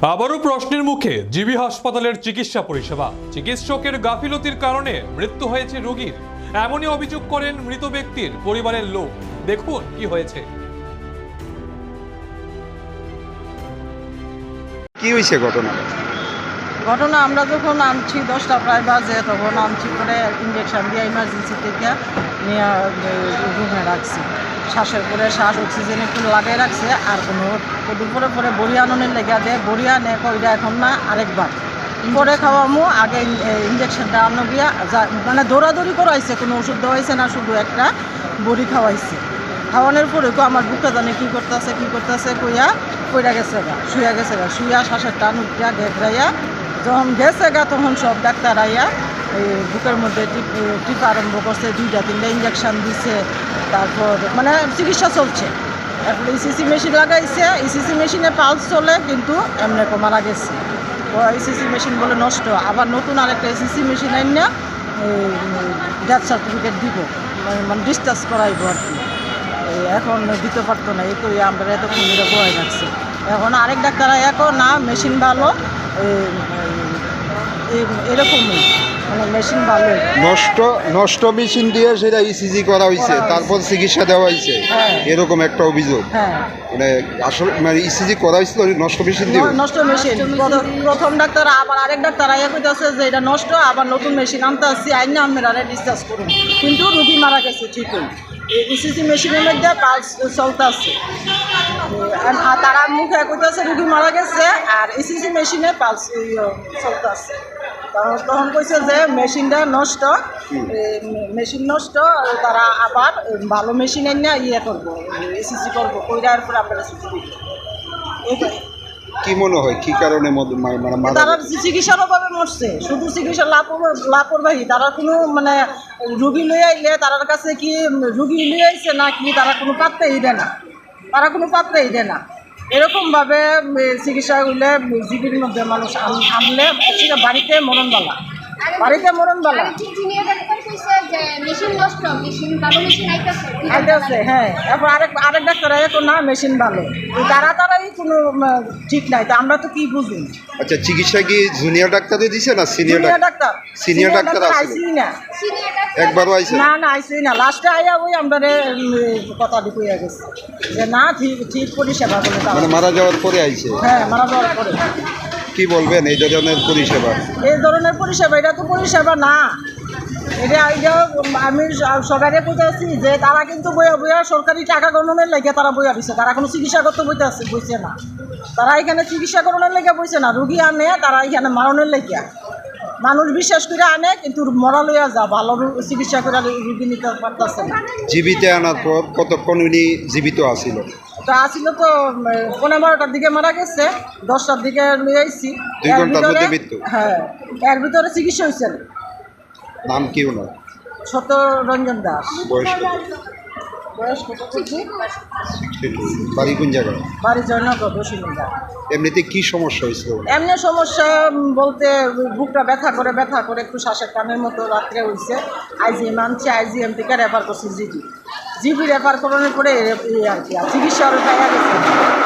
আবারও প্রশ্নের মুখে জিবি হাসপাতালের চিকিৎসা পরিষেবা। চিকিৎসকের গাফিলতির কারণে মৃত্যু হয়েছে রোগীর। এমনই অভিযোগ করেন মৃত ব্যক্তির পরিবারের লোক। দেখুন কি হয়েছে। কি হয়েছে ঘটনা? ঘটনা আমরা যখন আনছি দশটা প্রায় বাজে তখন আনছি করে ইঞ্জেকশন দিয়ে ইমার্জেন্সি থেকে নিয়ে রুমে রাখছি। শ্বাসের পরে শ্বাস অক্সিজেন একটু লাগিয়ে রাখছে আর কোনো দুপুরে পরে বড়ি আননের লেগে দেয় বড়ি আনে কইরা এখন না আরেকবার। পরে খাওয়ামু আগে ইঞ্জেকশনটা আনো গিয়া মানে দৌড়াদৌড়ি করাইছে কোনো ওষুধ দেওয়াইছে না শুধু একটা বড়ি খাওয়াইছে। খাওয়ানোর পরে তো আমার বুকটা জানে কী করতেছে কী করতেছে কইয়া কইরা গেছে গা শুয়া গেছে গা। শুয়া শ্বাসের টান উঠিয়া গেঁথরাইয়া যখন গেছে গা তখন সব ডাক্তার আইয়া বুকের মধ্যে টিপ আরম্ভ করছে, দুইটা, তিনটা ইঞ্জেকশন দিছে, তারপর মানে চিকিৎসা চলছে। তারপরে ইসিসি মেশিন লাগাইছে ইসিসি মেশিনে পালস চলে, কিন্তু এমনি মারা গেছে। ইসিসি মেশিন বলে নষ্ট, আবার নতুন আরেকটা ইসিসি মেশিন আইন না ডেথ সার্টিফিকেট দিব, মানে- মানে ডিসচার্জ করাইবো আর কি। এখন দিতে পারতো না, এই করে আমরা এতক্ষণ ধরে বয়ে রাখছি। এখন আরেক ডাক্তার এখন না মেশিন ভালো এরকমই। মানে নষ্ট নষ্ট মেশিন দিয়ে সেটা ইসিজি করা হয়েছে তারপর চিকিৎসা দেওয়া হয়েছে হ্যাঁ। এরকম একটা অভিযোগ। হ্যাঁ। মানে আসলে মানে ইসিজি করা হয়েছিল নষ্ট মেশিন দিয়ে নষ্ট মেশিন। প্রথম ডাক্তার আবার আরেক ডাক্তার আইয়া কইতাছে যে এটা নষ্ট আবার নতুন মেশিন আনতে আসছি আইনা আমরা ডিসচার্জ করুন। কিন্তু রুগী মারা গেছে ঠিকই। ইসিসি মেশিনের মধ্যে পালস চলতে আছে। আর তারা মুখে কইতাছে রুগী মারা গেছে আর ইসিসি মেশিনে পালস চলতে আছে। তখন কইছে যে মেশিনটা নষ্ট মেশিন নষ্ট তারা আবার ভালো মেশিন এনে ইয়ে করব ইসিসি করব কইরার পরে আপনারা ছুটি দিব কি মনে হয়? কি কারণে মানে তারা চিকিৎসার অভাবে মরছে। শুধু চিকিৎসা লাপর- লাপরবাহী। তারা কোনো মানে রুগী লয়ে আইলে তার কাছে কি রুগী লয়ে আইছে না কি তারা কোনো পাত্রেই দেয় না? তারা কোনো পাত্রেই দেয় না। এরকমভাবে চিকিৎসা হইলে জীবির মধ্যে মানুষ আন- আনলে সেটা বাড়িতে মরণবালা। বাড়িতে মরণবালা ইঞ্জিনিয়ার ডাক্তার কইছে যে মেশিন নষ্ট মেশিন ভালো মেশিন আইতাছে আইতেছে হ্যাঁ আরেক আরেক ডাক্তার না মেশিন ভালো। তারা তারাই কোনো ঠিক নাই তা আমরা তো কি বুঝি আচ্ছা চিকিৎসা কি জুনিয়র ডাক্তারে দিছে না সিনিয়র ডাক্তার? ডাক্তার। ডাক্তার আইসি না। সিনিয়র ডাক্তার একবারও আইছে না? না আইসি না। লাস্টে আইয়া ওই আমরা কথা গেছে। যে না ঠিক ঠিক পরিষেবা বলে মানে মারা যাওয়ার পরে আইছে? হ্যাঁ মারা যাওয়ার পরে। কি বলবেন এই ধরনের পরিষেবা? এই ধরনের পরিষেবা এটা তো পরিষেবা না। এটা এটা আমি সরকারে বুঝাচ্ছি যে তারা কিন্তু বইয়া বইয়া সরকারি টাকা গণনের লেগে তারা বইয়া দিছে। তারা কোনো চিকিৎসা করতে বইতে আছে বইছে না। তারা এখানে চিকিৎসা করণের লেগে বইছে না রুগী আনে তারা এখানে মারণের লেগে। মানুষ বিশ্বাস করে আনে কিন্তু মরা লইয়া যা ভালো চিকিৎসা করে রুগী নিতে পারতেছে না। জীবিতে আনার পর কতক্ষণ উনি জীবিত আছিল? তা আসিল তো পনেরো বারোটার দিকে মারা গেছে দশটার দিকে নিয়ে আইছি। এর ভিতরে- হ্যাঁ এর ভিতরে চিকিৎসা হয়েছে নাম কি ওনার? ছোট রঞ্জন দাস। বয়স কত? বয়স কত করছি 62 বাড়ি কোন জায়গায়? বাড়ি জয়নগর বসিন্দা এমনিতে কি সমস্যা হয়েছিল এমনি সমস্যা বলতে বুকটা ব্যথা করে ব্যথা করে একটু শ্বাসের মতো রাত্রে হয়েছে আইজিএম আনছে আইজিএম থেকে রেফার করছি জিবি জিবি রেফার করানোর পরে আর কি চিকিৎসা আরও পাইয়া গেছে।